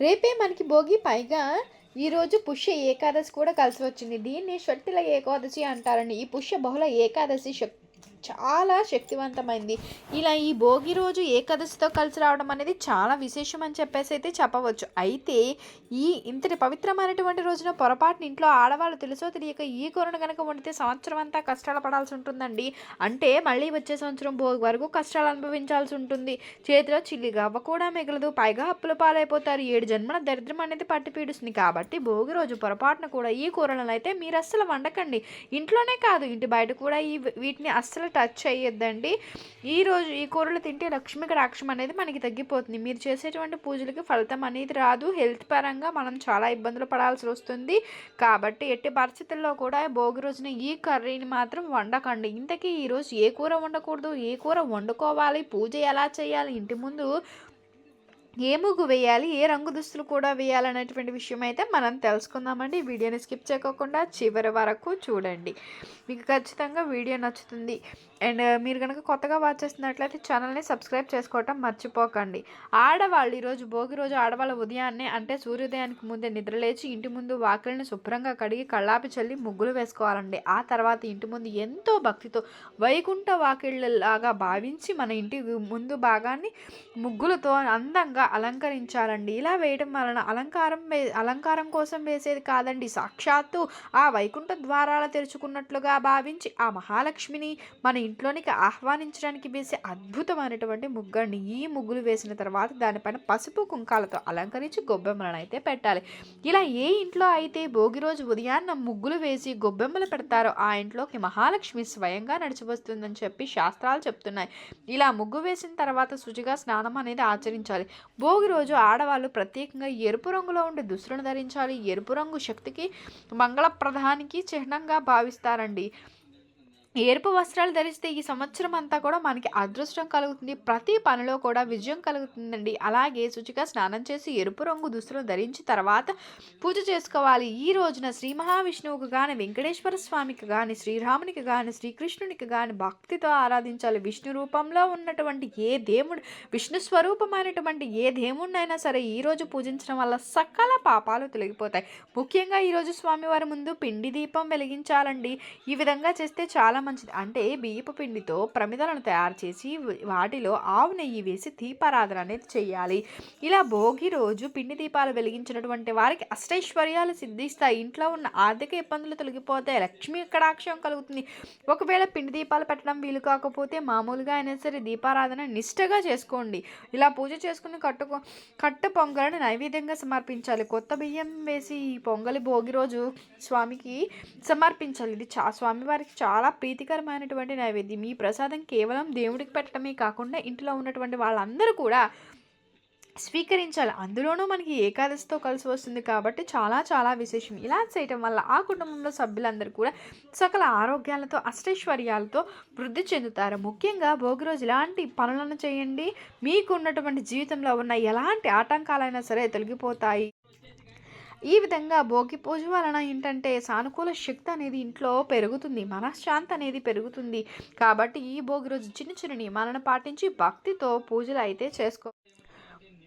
రేపే మనకి భోగి పైగా ఈరోజు పుష్య ఏకాదశి కూడా కలిసి వచ్చింది. దీన్ని షట్టిల ఏకాదశి అంటారండి. ఈ పుష్య బహుళ ఏకాదశి శక్తి. చాలా శక్తివంతమైంది. ఇలా ఈ భోగి రోజు ఏకాదశితో కలిసి రావడం అనేది చాలా విశేషం అని చెప్పేసి అయితే చెప్పవచ్చు. అయితే ఈ ఇంతటి పవిత్రమైనటువంటి రోజున పొరపాటున ఇంట్లో ఆడవాళ్ళు తెలుసో తెలియక ఈ కూరను కనుక వండితే సంవత్సరం అంతా కష్టాలు పడాల్సి ఉంటుందండి. అంటే మళ్ళీ వచ్చే సంవత్సరం భోగి వరకు కష్టాలు అనుభవించాల్సి ఉంటుంది. చేతిలో చిల్లి గవ్వ కూడా మిగలదు. పైగా అప్పుల పాలైపోతారు. ఏడు జన్మల దరిద్రం అనేది పట్టి పీడుస్తుంది. కాబట్టి భోగి రోజు పొరపాటున కూడా ఈ కూరలను అయితే మీరు అస్సలు వండకండి. ఇంట్లోనే కాదు. ఇంటి బయట కూడా ఈ వీటిని అస్సలు టచ్ చేయొద్దండి ఈ రోజు ఈ కూరలు తింటే లక్ష్మి కటాక్షం అనేది మనకి తగ్గిపోతుంది. మీరు చేసేటువంటి పూజలకి ఫలితం అనేది రాదు. హెల్త్ పరంగా మనం చాలా ఇబ్బందులు పడాల్సి వస్తుంది. కాబట్టి ఎట్టి పరిస్థితుల్లో కూడా భోగి రోజున ఈ కర్రీని మాత్రం వండకండి. ఇంతకీ ఈరోజు ఏ కూర వండకూడదు? ఏ కూర వండుకోవాలి? పూజ ఎలా చేయాలి? ఇంటి ముందు ఏ ముగ్గు వేయాలి ఏ రంగు దుస్తులు కూడా వేయాలనేటువంటి విషయం అయితే మనం తెలుసుకుందామండి. వీడియోని స్కిప్ చేయకుండా చివరి వరకు చూడండి. మీకు ఖచ్చితంగా వీడియో నచ్చుతుంది. అండ్ మీరు కనుక కొత్తగా వాచ్ చేస్తున్నట్లయితే ఛానల్ని సబ్స్క్రైబ్ చేసుకోవటం మర్చిపోకండి. ఆడవాళ్ళు ఈరోజు భోగి రోజు ఆడవాళ్ళ ఉదయాన్నే అంటే సూర్యోదయానికి ముందే నిద్రలేచి ఇంటి ముందు వాకిలిని శుభ్రంగా కడిగి కళ్ళాపి చల్లి ముగ్గులు వేసుకోవాలండి. ఆ తర్వాత ఇంటి ముందు ఎంతో భక్తితో వైకుంఠ వాకిళ్ళలాగా భావించి మన ఇంటి ముందు భాగాన్ని ముగ్గులతో అందంగా అలంకరించాలండి. ఇలా వేయడం వలన అలంకారం వే అలంకారం కోసం వేసేది కాదండి. సాక్షాత్తు ఆ వైకుంఠ ద్వారాల తెరుచుకున్నట్లుగా భావించి ఆ మహాలక్ష్మిని మన ఇంట్లోనికి ఆహ్వానించడానికి వేసే అద్భుతమైనటువంటి ముగ్గండి ఈ ముగ్గులు వేసిన తర్వాత దానిపైన పసుపు కుంకాలతో అలంకరించి గొబ్బెమ్మలను అయితే పెట్టాలి. ఇలా ఏ ఇంట్లో అయితే భోగి రోజు ఉదయాన్న ముగ్గులు వేసి గొబ్బెమ్మలు పెడతారో ఆ ఇంట్లోకి మహాలక్ష్మి స్వయంగా నడిచి వస్తుందని చెప్పి శాస్త్రాలు చెప్తున్నాయి. ఇలా ముగ్గు వేసిన తర్వాత శుచిగా స్నానం అనేది ఆచరించాలి. భోగి రోజు ఆడవాళ్ళు ప్రత్యేకంగా ఎరుపు రంగులో ఉండే దుస్తులను ధరించాలి. ఎరుపు రంగు శక్తికి మంగళప్రధానికి చిహ్నంగా భావిస్తారండి. ఎరుపు వస్త్రాలు ధరిస్తే ఈ సంవత్సరం అంతా కూడా మనకి అదృష్టం కలుగుతుంది. ప్రతి పనిలో కూడా విజయం కలుగుతుందండి. అలాగే శుచిగా స్నానం చేసి ఎరుపు రంగు దుస్తులు ధరించి తర్వాత పూజ చేసుకోవాలి. ఈ రోజున శ్రీ మహావిష్ణువుకు కానీ వెంకటేశ్వర స్వామికి కానీ శ్రీరామునికి కానీ శ్రీకృష్ణునికి కానీ భక్తితో ఆరాధించాలి. విష్ణు రూపంలో ఉన్నటువంటి ఏ దేవుడు విష్ణు స్వరూపమైనటువంటి ఏ దేవుడినైనా సరే ఈ రోజు పూజించడం వల్ల సకల పాపాలు తొలగిపోతాయి. ముఖ్యంగా ఈరోజు స్వామివారి ముందు పిండి దీపం వెలిగించాలండి. ఈ విధంగా చేస్తే చాలా మంచిది. అంటే బియ్యపు పిండితో ప్రమిదలను తయారు చేసి వాటిలో ఆవు నెయ్యి వేసి దీపారాధన అనేది చేయాలి. ఇలా భోగి రోజు పిండి దీపాలు వెలిగించినటువంటి వారికి అష్టైశ్వర్యాలు సిద్ధిస్తాయి. ఇంట్లో ఉన్న ఆర్థిక ఇబ్బందులు తొలగిపోతాయి లక్ష్మీ కడాక్షం కలుగుతుంది. ఒకవేళ పిండి దీపాలు పెట్టడం వీలు కాకపోతే మామూలుగా అయినా సరే దీపారాధన నిష్టగా చేసుకోండి. ఇలా పూజ చేసుకుని కట్టుకో కట్టు పొంగలను నైవేద్యంగా సమర్పించాలి. కొత్త బియ్యం వేసి ఈ పొంగలి భోగి రోజు స్వామికి సమర్పించాలి. ఇది చా స్వామివారికి చాలా ప్రీతికరమైనటువంటి నైవేద్యం. ఈ ప్రసాదం కేవలం దేవుడికి పెట్టడమే కాకుండా ఇంట్లో ఉన్నటువంటి వాళ్ళందరూ కూడా స్వీకరించాలి. అందులోనూ మనకి ఏకాదశితో కలిసి వస్తుంది కాబట్టి చాలా చాలా విశేషం. ఇలా చేయటం వల్ల ఆ కుటుంబంలో సభ్యులందరూ కూడా సకల ఆరోగ్యాలతో అష్టైశ్వర్యాలతో వృద్ధి చెందుతారు. ముఖ్యంగా భోగి రోజు ఇలాంటి పనులను చేయండి. మీకు ఉన్నటువంటి జీవితంలో ఉన్న ఎలాంటి ఆటంకాలైనా సరే తొలగిపోతాయి. ఈ విధంగా భోగి పూజ వలన ఏంటంటే సానుకూల శక్తి అనేది ఇంట్లో పెరుగుతుంది మనశ్శాంతి అనేది పెరుగుతుంది. కాబట్టి ఈ భోగి రోజు చిన్న చిన్న నియమాలను పాటించి భక్తితో పూజలు అయితే చేసుకో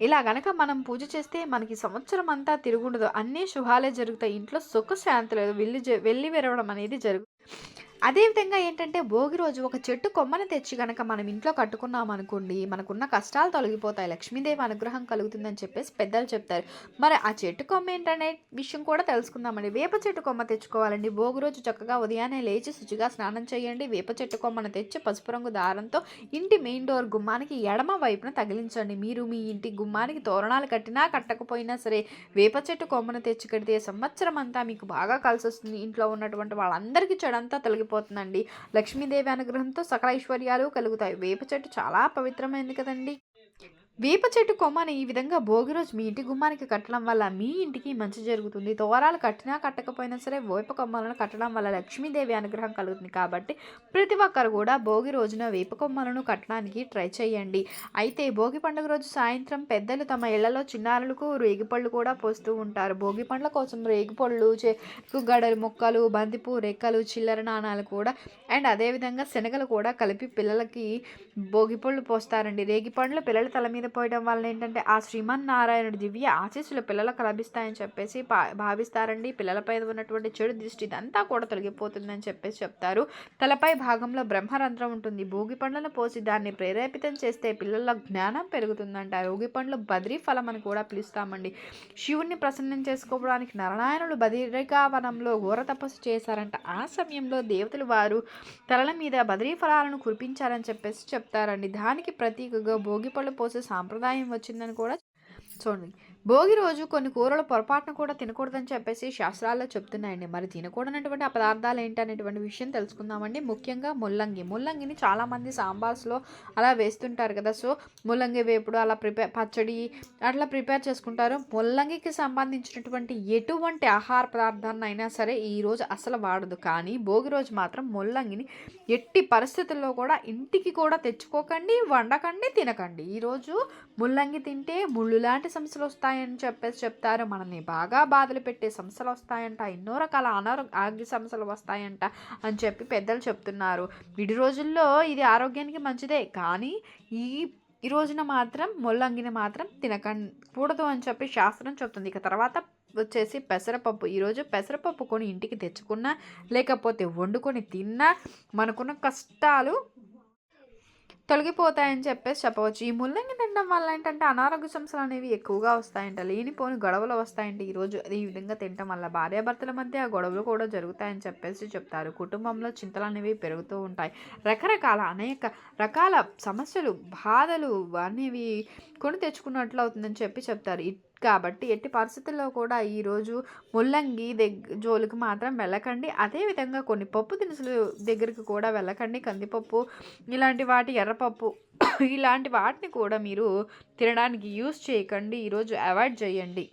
ఇలా గనక మనం పూజ చేస్తే మనకి సంవత్సరం అంతా తిరుగుండదు. అన్ని శుభాలే జరుగుతాయి. ఇంట్లో సుఖ లేదు. వెళ్ళి వెళ్ళి విరవడం అనేది జరుగుతుంది అదేవిధంగా ఏంటంటే భోగి రోజు ఒక చెట్టు కొమ్మను తెచ్చి కనుక మనం ఇంట్లో కట్టుకున్నాం అనుకోండి మనకున్న కష్టాలు తొలగిపోతాయి. లక్ష్మీదేవి అనుగ్రహం కలుగుతుందని చెప్పేసి పెద్దలు చెప్తారు. మరి ఆ చెట్టు కొమ్మ ఏంటనే విషయం కూడా తెలుసుకుందామండి. వేప చెట్టు కొమ్మ తెచ్చుకోవాలండి. భోగి రోజు చక్కగా ఉదయాన్నే లేచి శుచిగా స్నానం చేయండి. వేప చెట్టు కొమ్మను తెచ్చి పసుపు రంగు దారంతో ఇంటి మెయిన్ డోర్ గుమ్మానికి ఎడమ వైపున తగిలించండి. మీరు మీ ఇంటి గుమ్మానికి తోరణాలు కట్టినా కట్టకపోయినా సరే వేప చెట్టు కొమ్మను తెచ్చి కడితే సంవత్సరం అంతా మీకు బాగా కలిసి వస్తుంది ఇంట్లో ఉన్నటువంటి వాళ్ళందరికీ చెడంతా తొలగి అయిపోతుందండి లక్ష్మీదేవి అనుగ్రహంతో సకల ఐశ్వర్యాలు కలుగుతాయి. వేప చెట్టు చాలా పవిత్రమైనది కదండి. వేప చెట్టు కొమ్మని ఈ విధంగా భోగి రోజు మీ ఇంటి గుమ్మానికి కట్టడం వల్ల మీ ఇంటికి మంచి జరుగుతుంది. తోరాలు కట్టినా కట్టకపోయినా సరే వేప కొమ్మలను కట్టడం వల్ల లక్ష్మీదేవి అనుగ్రహం కలుగుతుంది కాబట్టి ప్రతి ఒక్కరు కూడా భోగి రోజున వేప కొమ్మలను కట్టడానికి ట్రై చేయండి. అయితే భోగి పండుగ రోజు సాయంత్రం పెద్దలు తమ ఇళ్ళలో చిన్నారులకు రేగిపళ్ళు కూడా పోస్తూ ఉంటారు. భోగి పండ్ల కోసం రేగిపళ్ళు చెక్కు గడలు మొక్కలు బంతిపూ రెక్కలు చిల్లర నాణాలు కూడా అండ్ అదేవిధంగా శనగలు కూడా కలిపి పిల్లలకి భోగి పళ్ళు పోస్తారండి. రేగి పండ్లు పిల్లల తల మీద మీద పోయడం వల్ల ఏంటంటే ఆ శ్రీమన్నారాయణుడి దివ్య ఆశీస్సులు పిల్లలకు లభిస్తాయని చెప్పేసి భా- భావిస్తారండి. పిల్లలపై ఉన్నటువంటి చెడు దృష్టి ఇదంతా కూడా తొలగిపోతుందని చెప్పేసి చెప్తారు. తలపై భాగంలో బ్రహ్మరంధ్రం ఉంటుంది. భోగి పండ్లను పోసి దాన్ని ప్రేరేపితం చేస్తే పిల్లల జ్ఞానం పెరుగుతుందంట. భోగి పండ్లు బద్రీ ఫలం అని కూడా పిలుస్తామండి. శివుణ్ణి ప్రసన్నం చేసుకోవడానికి నరనాయనులు బదిరికావనంలో ఘోర తపస్సు చేశారంట. ఆ సమయంలో దేవతలు వారు తలల మీద బద్రీ ఫలాలను కురిపించారని చెప్పేసి చెప్తారండి. దానికి ప్రతీకగా భోగి పళ్ళు పోసే సాంప్రదాయం వచ్చిందని కూడా చూడండి. భోగి రోజు కొన్ని కూరలు పొరపాటున కూడా తినకూడదని చెప్పేసి శాస్త్రాల్లో చెప్తున్నాయండి. మరి తినకూడనటువంటి ఆ పదార్థాలు ఏంటి అనేటువంటి విషయం తెలుసుకుందామండి. ముఖ్యంగా ముల్లంగి. ముల్లంగిని చాలామంది సాంబార్స్లో అలా వేస్తుంటారు కదా. సో ముల్లంగి వేపుడు అలా ప్రిపేర్ పచ్చడి అట్లా ప్రిపేర్ చేసుకుంటారు. ముల్లంగికి సంబంధించినటువంటి ఎటువంటి ఆహార పదార్థాన్ని అయినా సరే ఈ రోజు అసలు వాడదు. కానీ భోగి రోజు మాత్రం ముల్లంగిని ఎట్టి పరిస్థితుల్లో కూడా ఇంటికి కూడా తెచ్చుకోకండి వండకండి తినకండి. ఈరోజు ముల్లంగి తింటే ముళ్ళు లాంటి సమస్యలు వస్తాయి. వస్తాయని చెప్పేసి చెప్తారు. మనల్ని బాగా బాధలు పెట్టే సమస్యలు వస్తాయంట. ఎన్నో రకాల అనారోగ్య సమస్యలు వస్తాయంట అని చెప్పి పెద్దలు చెప్తున్నారు. విడి రోజుల్లో ఇది ఆరోగ్యానికి మంచిదే. కానీ ఈ ఈ రోజున మాత్రం ముల్లంగిని మాత్రం తినకూడదు అని చెప్పి శాస్త్రం చెప్తుంది. ఇక తర్వాత వచ్చేసి పెసరపప్పు. ఈరోజు పెసరపప్పు కొని ఇంటికి తెచ్చుకున్నా లేకపోతే వండుకొని తిన్నా మనకున్న కష్టాలు తొలగిపోతాయని చెప్పేసి చెప్పవచ్చు. ఈ ముల్లంగి తినడం వల్ల ఏంటంటే అనారోగ్య సమస్యలు అనేవి ఎక్కువగా వస్తాయంట. లేనిపోని గొడవలు వస్తాయంట. ఈరోజు ఈ విధంగా తినడం వల్ల భార్యాభర్తల మధ్య ఆ గొడవలు కూడా జరుగుతాయని చెప్పేసి చెప్తారు. కుటుంబంలో చింతలు అనేవి పెరుగుతూ ఉంటాయి. రకరకాల అనేక రకాల సమస్యలు బాధలు అనేవి కొని తెచ్చుకున్నట్లు అవుతుందని చెప్పి చెప్తారు. కాబట్టి ఎట్టి పరిస్థితుల్లో కూడా ఈరోజు ముల్లంగి దగ్గ జోలికి మాత్రం వెళ్ళకండి. అదేవిధంగా కొన్ని పప్పు దినుసులు దగ్గరికి కూడా వెళ్ళకండి. కందిపప్పు ఇలాంటి వాటి ఎర్రపప్పు ఇలాంటి వాటిని కూడా మీరు తినడానికి యూస్ చేయకండి. ఈరోజు అవాయిడ్ చేయండి.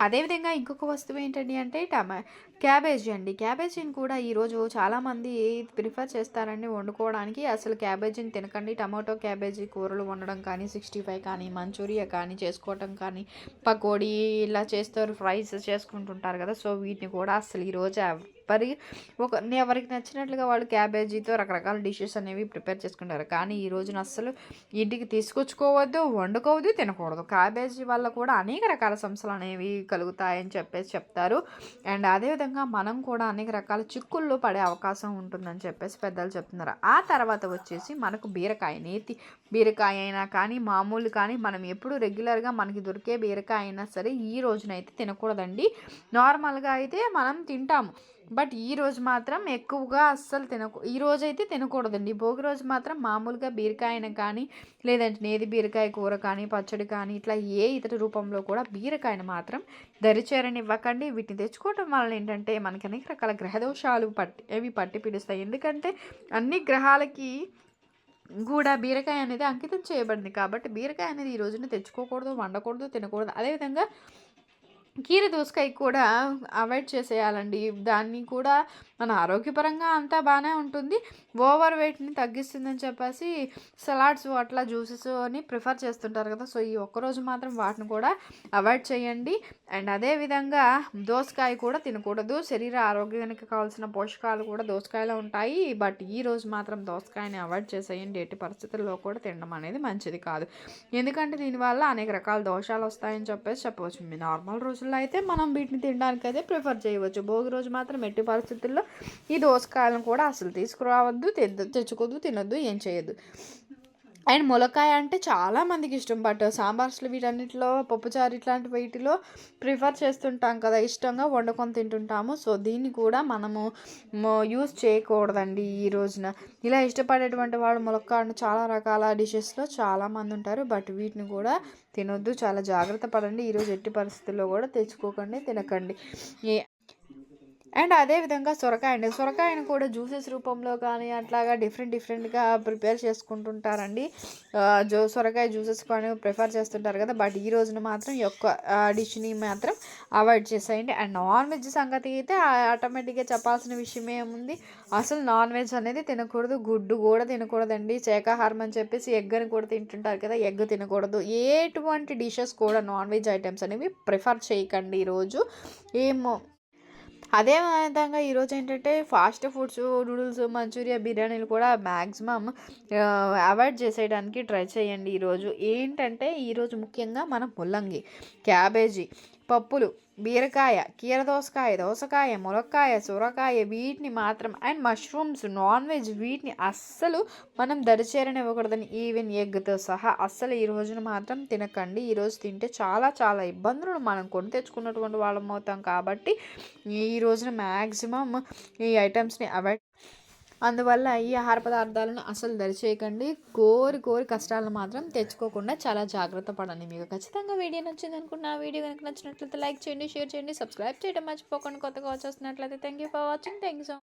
అదేవిధంగా ఇంకొక వస్తువు ఏంటండి అంటే టమా క్యాబేజీ అండి. క్యాబేజీని కూడా ఈరోజు చాలామంది ప్రిఫర్ చేస్తారండి వండుకోవడానికి. అసలు క్యాబేజీని తినకండి. టమాటో క్యాబేజీ కూరలు వండడం కానీ సిక్స్టీ ఫైవ్ కానీ మంచూరియా కానీ చేసుకోవటం కానీ పకోడీ ఇలా చేస్తారు ఫ్రైస్ చేసుకుంటుంటారు కదా. సో వీటిని కూడా అసలు ఈరోజు ఎవరి ఒక ఎవరికి నచ్చినట్లుగా వాళ్ళు క్యాబేజీతో రకరకాల డిషెస్ అనేవి ప్రిపేర్ చేసుకుంటారు. కానీ ఈ రోజున అస్సలు ఇంటికి తీసుకొచ్చుకోవద్దు వండుకోవద్దు తినకూడదు. క్యాబేజీ వల్ల కూడా అనేక రకాల సమస్యలు అనేవి కలుగుతాయని చెప్పేసి చెప్తారు. అండ్ అదేవిధంగా మనం కూడా అనేక రకాల చిక్కుల్లో పడే అవకాశం ఉంటుందని చెప్పేసి పెద్దలు చెప్తున్నారు. ఆ తర్వాత వచ్చేసి మనకు బీరకాయ నేతి బీరకాయ అయినా కానీ మామూలు కానీ మనం ఎప్పుడు రెగ్యులర్గా మనకి దొరికే బీరకాయ అయినా సరే ఈ రోజునైతే తినకూడదండి. నార్మల్గా అయితే మనం తింటాము. బట్ ఈ రోజు మాత్రం ఎక్కువగా అస్సలు తినకు ఈ రోజు అయితే తినకూడదండి. భోగి రోజు మాత్రం మామూలుగా బీరకాయన కానీ లేదంటే నేది బీరకాయ కూర కానీ పచ్చడి కానీ ఇట్లా ఏ ఇతర రూపంలో కూడా బీరకాయను మాత్రం దరిచేరని ఇవ్వకండి వీటిని తెచ్చుకోవడం వలన ఏంటంటే మనకి అనేక రకాల గ్రహదోషాలు పట్టి అవి పట్టి పిడుస్తాయి. ఎందుకంటే అన్ని గ్రహాలకి కూడా బీరకాయ అనేది అంకితం చేయబడింది. కాబట్టి బీరకాయ అనేది ఈ రోజున తెచ్చుకోకూడదు వండకూడదు తినకూడదు. అదేవిధంగా కీర దోసకాయ కూడా అవాయిడ్ చేసేయాలండి. దాన్ని కూడా మన ఆరోగ్యపరంగా అంతా బాగానే ఉంటుంది. ఓవర్ వెయిట్ని తగ్గిస్తుందని చెప్పేసి సలాడ్స్ అట్లా జ్యూసెస్ అని ప్రిఫర్ చేస్తుంటారు కదా. సో ఈ ఒక్కరోజు మాత్రం వాటిని కూడా అవాయిడ్ చేయండి. అండ్ అదేవిధంగా దోసకాయ కూడా తినకూడదు. శరీర ఆరోగ్యానికి కావాల్సిన పోషకాలు కూడా దోసకాయలో ఉంటాయి. బట్ ఈ రోజు మాత్రం దోసకాయని అవాయిడ్ చేసేయండి. ఎట్టి పరిస్థితుల్లో కూడా తినడం అనేది మంచిది కాదు. ఎందుకంటే దీనివల్ల అనేక రకాల దోషాలు వస్తాయని చెప్పేసి చెప్పవచ్చు. మీ నార్మల్ పరిస్థితుల్లో అయితే మనం వీటిని తినడానికి అయితే ప్రిఫర్ చేయవచ్చు. భోగి రోజు మాత్రం ఎట్టి పరిస్థితుల్లో ఈ దోసకాయలను కూడా అసలు తీసుకురావద్దు తెద్దు తెచ్చుకోవద్దు తినొద్దు ఏం చేయొద్దు. అండ్ ములక్కాయ అంటే చాలా మందికి ఇష్టం. బట్ సాంబార్స్లో వీటన్నిటిలో పప్పుచారు ఇట్లాంటి వీటిలో ప్రిఫర్ చేస్తుంటాం కదా. ఇష్టంగా వండుకొని తింటుంటాము. సో దీన్ని కూడా మనము యూస్ చేయకూడదండి ఈ రోజున. ఇలా ఇష్టపడేటువంటి వాడు ములక్కాడను చాలా రకాల డిషెస్లో చాలా మంది ఉంటారు. బట్ వీటిని కూడా తినొద్దు. చాలా జాగ్రత్త పడండి. ఈరోజు ఎట్టి పరిస్థితుల్లో కూడా తెచ్చుకోకండి తినకండి. ఏ అండ్ అదేవిధంగా సొరకాయ అండి. సొరకాయను కూడా జ్యూసెస్ రూపంలో కానీ అట్లాగా డిఫరెంట్ డిఫరెంట్గా ప్రిపేర్ చేసుకుంటుంటారండి. జో సొరకాయ జ్యూసెస్ కానీ ప్రిఫర్ చేస్తుంటారు కదా. బట్ ఈ రోజున మాత్రం యొక్క డిష్ని మాత్రం అవాయిడ్ చేసేయండి. అండ్ నాన్ వెజ్ సంగతి అయితే ఆటోమేటిక్గా చెప్పాల్సిన విషయం ఏముంది? అసలు నాన్ వెజ్ అనేది తినకూడదు. గుడ్డు కూడా తినకూడదండి. శాకాహారం అని చెప్పేసి ఎగ్ అని కూడా తింటుంటారు కదా. ఎగ్ తినకూడదు. ఎటువంటి డిషెస్ కూడా నాన్ వెజ్ ఐటమ్స్ అనేవి ప్రిఫర్ చేయకండి ఈరోజు ఏమో అదే విధంగా ఈరోజు ఏంటంటే ఫాస్ట్ ఫుడ్స్ నూడిల్స్ మంచూరియా బిర్యానీలు కూడా మ్యాక్సిమం అవాయిడ్ చేసేయడానికి ట్రై చేయండి ఈరోజు ఏంటంటే ఈరోజు ముఖ్యంగా మనం ముల్లంగి క్యాబేజీ పప్పులు బీరకాయ కీర దోసకాయ దోసకాయ ములక్కాయ సొరకాయ వీటిని మాత్రం అండ్ మష్రూమ్స్ నాన్ వెజ్ వీటిని అస్సలు మనం దరిచేరనివ్వకూడదని ఈవెన్ ఎగ్తో సహా అస్సలు ఈ రోజున మాత్రం తినకండి. ఈరోజు తింటే చాలా చాలా ఇబ్బందులు మనం కొని తెచ్చుకున్నటువంటి వాళ్ళం అవుతాం కాబట్టి ఈ రోజున మ్యాక్సిమం ఈ ఐటమ్స్ని అవాయిడ్ అందువల్ల ఈ ఆహార పదార్థాలను అసలు దరిచేయకండి. కోరి కోరి కష్టాలను మాత్రం తెచ్చుకోకుండా చాలా జాగ్రత్త పడండి. మీకు ఖచ్చితంగా వీడియో నచ్చింది అనుకున్న వీడియో కనుక నచ్చినట్లయితే లైక్ చేయండి షేర్ చేయండి సబ్స్క్రైబ్ చేయడం మర్చిపోకండి. కొత్తగా వచ్చేస్తున్నట్లయితే thank you for watching thank you so